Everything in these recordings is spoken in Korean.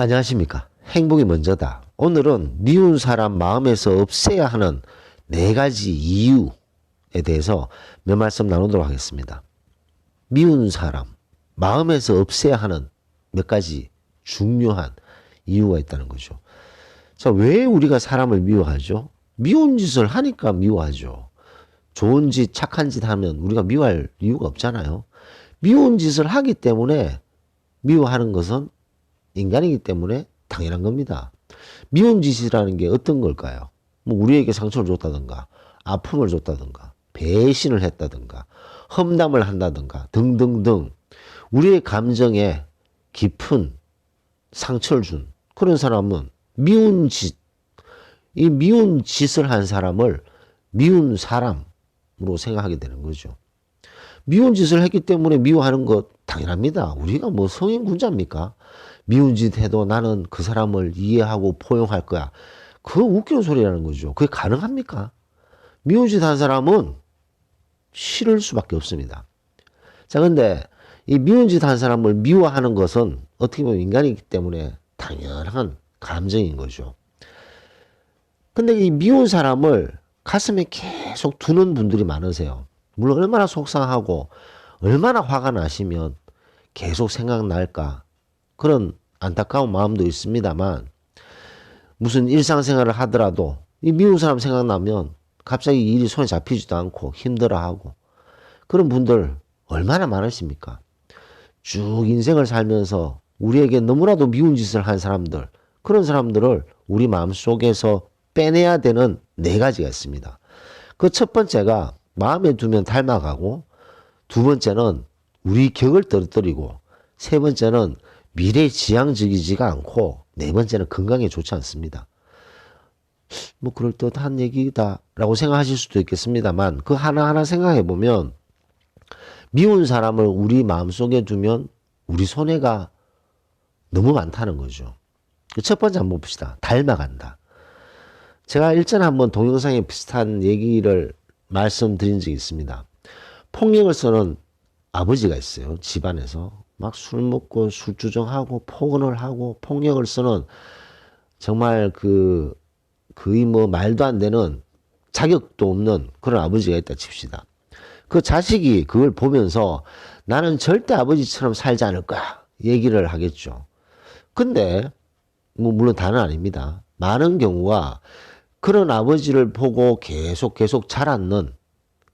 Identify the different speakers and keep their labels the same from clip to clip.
Speaker 1: 안녕하십니까. 행복이 먼저다. 오늘은 미운 사람 마음에서 없애야 하는 네 가지 이유에 대해서 몇 말씀 나누도록 하겠습니다. 미운 사람 마음에서 없애야 하는 몇 가지 중요한 이유가 있다는 거죠. 자, 왜 우리가 사람을 미워하죠? 미운 짓을 하니까 미워하죠. 좋은 짓, 착한 짓 하면 우리가 미워할 이유가 없잖아요. 미운 짓을 하기 때문에 미워하는 것은 인간이기 때문에 당연한 겁니다. 미운 짓이라는 게 어떤 걸까요? 뭐 우리에게 상처를 줬다든가, 아픔을 줬다든가, 배신을 했다든가, 험담을 한다든가, 등등등. 우리의 감정에 깊은 상처를 준 그런 사람은 미운 짓, 이 미운 짓을 한 사람을 미운 사람으로 생각하게 되는 거죠. 미운 짓을 했기 때문에 미워하는 것 당연합니다. 우리가 뭐 성인 군자입니까? 미운 짓 해도 나는 그 사람을 이해하고 포용할 거야. 그거 웃기는 소리라는 거죠. 그게 가능합니까? 미운 짓 한 사람은 싫을 수밖에 없습니다. 자, 근데 이 미운 짓 한 사람을 미워하는 것은 어떻게 보면 인간이기 때문에 당연한 감정인 거죠. 근데 이 미운 사람을 가슴에 계속 두는 분들이 많으세요. 물론 얼마나 속상하고 얼마나 화가 나시면 계속 생각날까 그런 안타까운 마음도 있습니다만 무슨 일상생활을 하더라도 이 미운 사람 생각나면 갑자기 일이 손에 잡히지도 않고 힘들어하고 그런 분들 얼마나 많으십니까? 쭉 인생을 살면서 우리에게 너무나도 미운 짓을 한 사람들 그런 사람들을 우리 마음속에서 빼내야 되는 네 가지가 있습니다. 그 첫 번째가 마음에 두면 닮아가고 두 번째는 우리 격을 떨어뜨리고 세 번째는 미래 지향적이지가 않고 네 번째는 건강에 좋지 않습니다. 뭐 그럴 듯한 얘기다라고 생각하실 수도 있겠습니다만 그 하나하나 생각해 보면 미운 사람을 우리 마음속에 두면 우리 손해가 너무 많다는 거죠. 그첫 번째 한번 봅시다. 닮아간다. 제가 일전에 한번 동영상에 비슷한 얘기를 말씀드린 적이 있습니다. 폭력을 쓰는 아버지가 있어요. 집안에서. 막 술 먹고 술 주정하고 폭언을 하고 폭력을 쓰는 정말 그 거의 뭐 말도 안 되는 자격도 없는 그런 아버지가 있다 칩시다. 그 자식이 그걸 보면서 나는 절대 아버지처럼 살지 않을 거야. 얘기를 하겠죠. 근데 뭐 물론 다는 아닙니다. 많은 경우가 그런 아버지를 보고 계속 계속 자랐는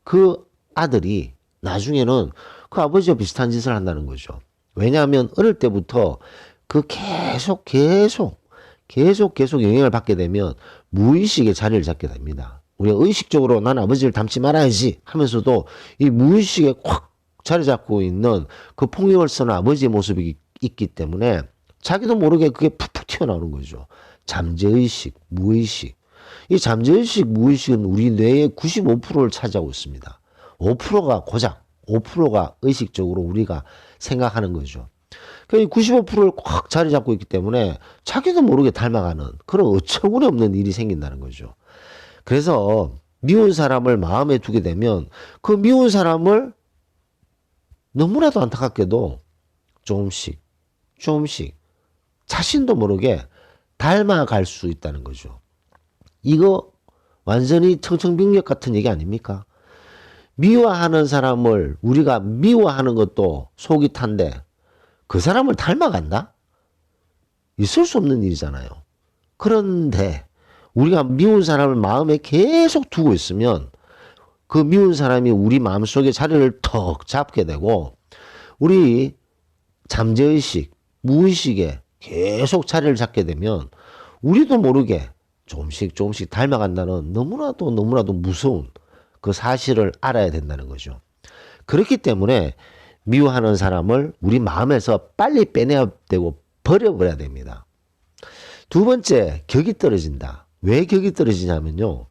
Speaker 1: 그 아들이 나중에는 그 아버지와 비슷한 짓을 한다는 거죠. 왜냐하면 어릴 때부터 그 계속 계속 계속 계속 영향을 받게 되면 무의식의 자리를 잡게 됩니다. 우리가 의식적으로 난 아버지를 닮지 말아야지 하면서도 이 무의식에 확 자리 잡고 있는 그 폭력을 쓰는 아버지의 모습이 있기 때문에 자기도 모르게 그게 푹푹 튀어나오는 거죠. 잠재의식, 무의식. 이 잠재의식, 무의식은 우리 뇌의 95%를 차지하고 있습니다. 5%가 고작 5%가 의식적으로 우리가 생각하는 거죠. 그 95%를 꽉 자리 잡고 있기 때문에 자기도 모르게 닮아가는 그런 어처구니 없는 일이 생긴다는 거죠. 그래서 미운 사람을 마음에 두게 되면 그 미운 사람을 너무나도 안타깝게도 조금씩 조금씩 자신도 모르게 닮아갈 수 있다는 거죠. 이거 완전히 청청병력 같은 얘기 아닙니까? 미워하는 사람을 우리가 미워하는 것도 속이 탄데 그 사람을 닮아간다? 있을 수 없는 일이잖아요. 그런데 우리가 미운 사람을 마음에 계속 두고 있으면 그 미운 사람이 우리 마음속에 자리를 턱 잡게 되고 우리 잠재의식, 무의식에 계속 자리를 잡게 되면 우리도 모르게 조금씩 조금씩 닮아간다는 너무나도 너무나도 무서운 그 사실을 알아야 된다는 거죠. 그렇기 때문에 미워하는 사람을 우리 마음에서 빨리 빼내야 되고 버려버려야 됩니다. 두 번째, 격이 떨어진다. 왜 격이 떨어지냐면요.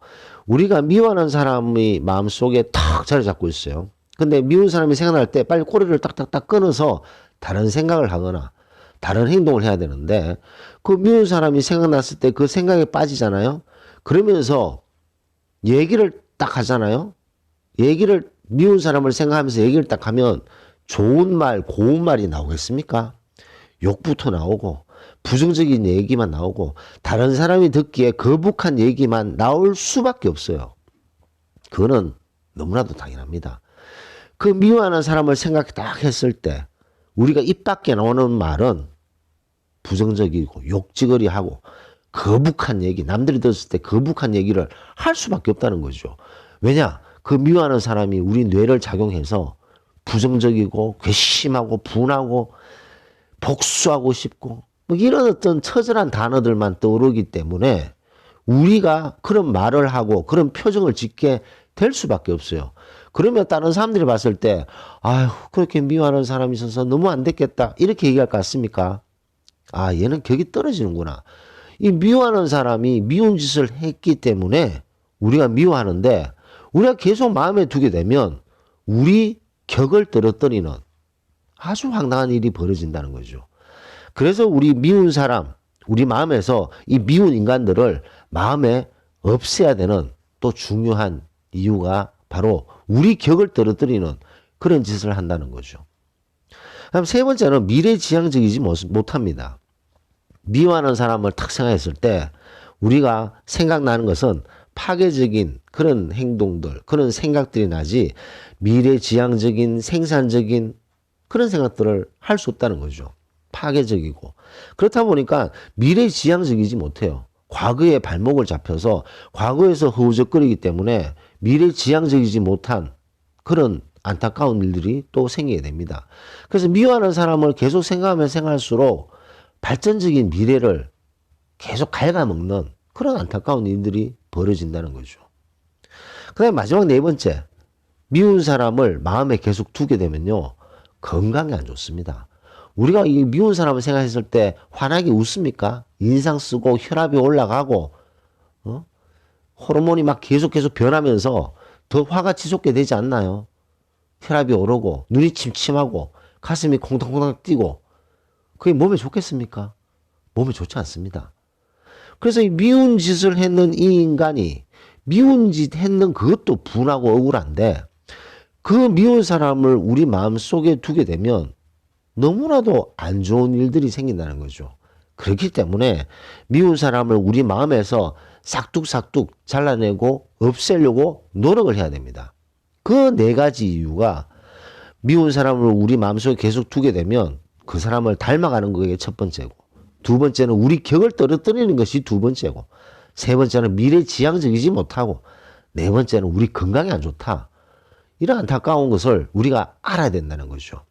Speaker 1: 우리가 미워하는 사람이 마음속에 탁 자리 잡고 있어요. 근데 미운 사람이 생각날 때 빨리 꼬리를 딱딱딱 끊어서 다른 생각을 하거나 다른 행동을 해야 되는데 그 미운 사람이 생각났을 때 그 생각에 빠지잖아요. 그러면서 얘기를 딱 하잖아요. 얘기를 미운 사람을 생각하면서 얘기를 딱 하면 좋은 말, 고운 말이 나오겠습니까? 욕부터 나오고 부정적인 얘기만 나오고 다른 사람이 듣기에 거북한 얘기만 나올 수밖에 없어요. 그거는 너무나도 당연합니다. 그 미워하는 사람을 생각 딱 했을 때 우리가 입 밖에 나오는 말은 부정적이고 욕지거리하고 거북한 얘기, 남들이 들었을 때 거북한 얘기를 할 수밖에 없다는 거죠. 왜냐? 그 미워하는 사람이 우리 뇌를 작용해서 부정적이고 괘씸하고 분하고 복수하고 싶고 뭐 이런 어떤 처절한 단어들만 떠오르기 때문에 우리가 그런 말을 하고 그런 표정을 짓게 될 수밖에 없어요. 그러면 다른 사람들이 봤을 때 아휴 그렇게 미워하는 사람이 있어서 너무 안 됐겠다 이렇게 얘기할 것 같습니까? 아 얘는 격이 떨어지는구나. 이 미워하는 사람이 미운 짓을 했기 때문에 우리가 미워하는데 우리가 계속 마음에 두게 되면 우리 격을 떨어뜨리는 아주 황당한 일이 벌어진다는 거죠. 그래서 우리 미운 사람, 우리 마음에서 이 미운 인간들을 마음에 없애야 되는 또 중요한 이유가 바로 우리 격을 떨어뜨리는 그런 짓을 한다는 거죠. 그럼 세 번째는 미래지향적이지 못- 못합니다. 미워하는 사람을 탁 생각했을 때 우리가 생각나는 것은 파괴적인 그런 행동들, 그런 생각들이 나지 미래지향적인 생산적인 그런 생각들을 할 수 없다는 거죠. 파괴적이고. 그렇다 보니까 미래지향적이지 못해요. 과거에 발목을 잡혀서 과거에서 허우적거리기 때문에 미래지향적이지 못한 그런 안타까운 일들이 또 생기게 됩니다. 그래서 미워하는 사람을 계속 생각하면 생각할수록 발전적인 미래를 계속 갉아먹는 그런 안타까운 일들이 벌어진다는 거죠. 그 다음에 마지막 네 번째. 미운 사람을 마음에 계속 두게 되면요. 건강에 안 좋습니다. 우리가 이 미운 사람을 생각했을 때 환하게 웃습니까? 인상 쓰고 혈압이 올라가고, 어? 호르몬이 막 계속 계속 변하면서 더 화가 치솟게 되지 않나요? 혈압이 오르고, 눈이 침침하고, 가슴이 콩닥콩닥 뛰고, 그게 몸에 좋겠습니까? 몸에 좋지 않습니다. 그래서 이 미운 짓을 했는 이 인간이 미운 짓 했는 그것도 분하고 억울한데 그 미운 사람을 우리 마음 속에 두게 되면 너무나도 안 좋은 일들이 생긴다는 거죠. 그렇기 때문에 미운 사람을 우리 마음에서 싹둑싹둑 잘라내고 없애려고 노력을 해야 됩니다. 그 네 가지 이유가 미운 사람을 우리 마음속에 계속 두게 되면 그 사람을 닮아가는 그게 첫 번째고 두 번째는 우리 격을 떨어뜨리는 것이 두 번째고 세 번째는 미래지향적이지 못하고 네 번째는 우리 건강에 안 좋다. 이런 안타까운 것을 우리가 알아야 된다는 거죠.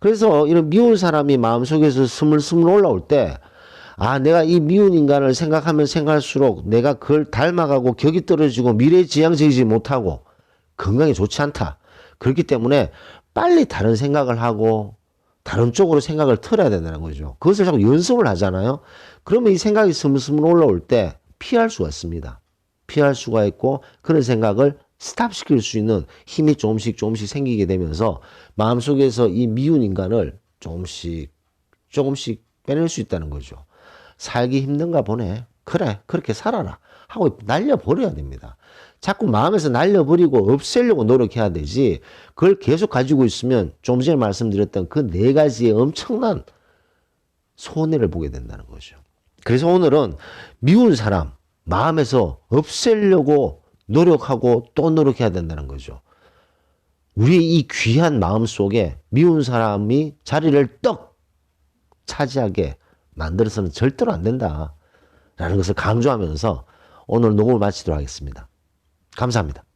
Speaker 1: 그래서 이런 미운 사람이 마음속에서 스물스물 올라올 때, 아, 내가 이 미운 인간을 생각하면 생각할수록 내가 그걸 닮아가고 격이 떨어지고 미래지향적이지 못하고 건강에 좋지 않다. 그렇기 때문에 빨리 다른 생각을 하고 다른 쪽으로 생각을 틀어야 된다는 거죠. 그것을 자꾸 연습을 하잖아요. 그러면 이 생각이 스물스물 올라올 때 피할 수가 있습니다. 피할 수가 있고 그런 생각을 스탑시킬 수 있는 힘이 조금씩 조금씩 생기게 되면서 마음속에서 이 미운 인간을 조금씩 조금씩 빼낼 수 있다는 거죠. 살기 힘든가 보네. 그래, 그렇게 살아라. 하고 날려버려야 됩니다. 자꾸 마음에서 날려버리고 없애려고 노력해야 되지, 그걸 계속 가지고 있으면 좀 전에 말씀드렸던 그 네 가지의 엄청난 손해를 보게 된다는 거죠. 그래서 오늘은 미운 사람, 마음에서 없애려고 노력하고 또 노력해야 된다는 거죠. 우리 이 귀한 마음 속에 미운 사람이 자리를 떡 차지하게 만들어서는 절대로 안 된다. 라는 것을 강조하면서 오늘 녹음을 마치도록 하겠습니다. 감사합니다.